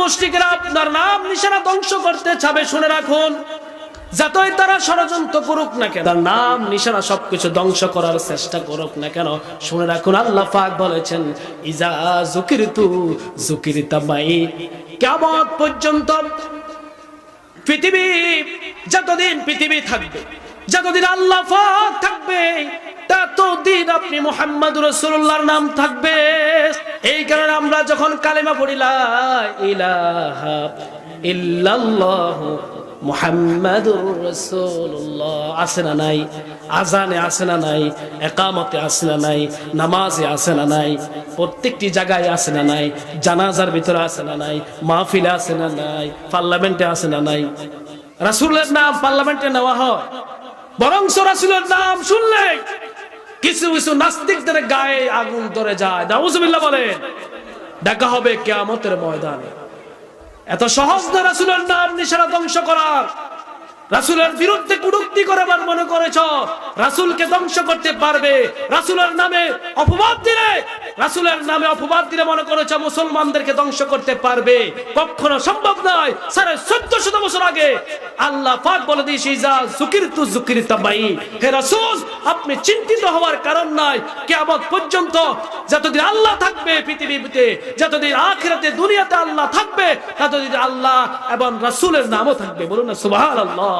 মুশরিকরা আপনার নাম নিশানা ধ্বংস করতে চাবে, শুনে রাখুন। যতই তারা ষড়যন্ত্র করুক না কেন, তার নাম নিশানা সবকিছু ধ্বংস করার চেষ্টা করুক না কেন, শুনে রাখুন, আল্লাহ পাক বলেছেন, ইজা জুকিরতু জুকিরিতা মাই। কেমন পর্যন্ত পৃথিবী যতদিন পৃথিবী থাকবে, যতদিন আল্লাহ পাক থাকবে, ততদিন আপনি মোহাম্মদ রসুল্লাহর নাম থাকবে। এই কারণে আমরা যখন কালেমা পড়ি, লা ইলাহা ইল্লাল্লাহ মুহাম্মাদুর রাসূলুল্লাহ, আছে না নাই? আজানে আছে না নাই? একামতে আছে না নাই? নামাজে আছে না নাই? প্রত্যেকটি জায়গায় আছে না নাই? জানাজার ভিতরে আছে না নাই? মাহফিলে আছে না নাই? পার্লামেন্টে আছে না নাই? রাসূলের নাম পার্লামেন্টে নেওয়া হয়। বরং রাসূলের নাম শুনলে কিছু কিছু নাস্তিকদের গায়ে আগুন ধরে যায়। নাউজুবিল্লাহ বলেন, দেখা হবে কিয়ামতের ময়দানে। এত সহজ না রাসুলের নাম নিশানা ধ্বংস করার। রাসুলের বিরুদ্ধে কুড়ুক্তি করাবার মনে করেছ, রাসুলকে ধ্বংস করতে পারবে। রাসুলের নামে অপবাদ দিলে, রাসুলের নামে অপবাদ দিলে মনে করেছ, মুসলমানদেরকে ধ্বংস করতে পারবে। কখনো সম্ভব নয়, সাড়ে চোদ্দ শত বছর আগে আল্লাহ পাক বলে দিয়েছি যা জুকির তু জুকির তাবাই হে রাসূল, আপনি চিন্তিত হওয়ার কারণ নাই। কিয়ামত পর্যন্ত যতদিন আল্লাহ থাকবে পৃথিবীতে, যতদিন আখিরাতে, দুনিয়াতে আল্লাহ থাকবে, ততদিন আল্লাহ এবং রাসূলের নামও থাকবে। বলুন না, সুবহানাল্লাহ।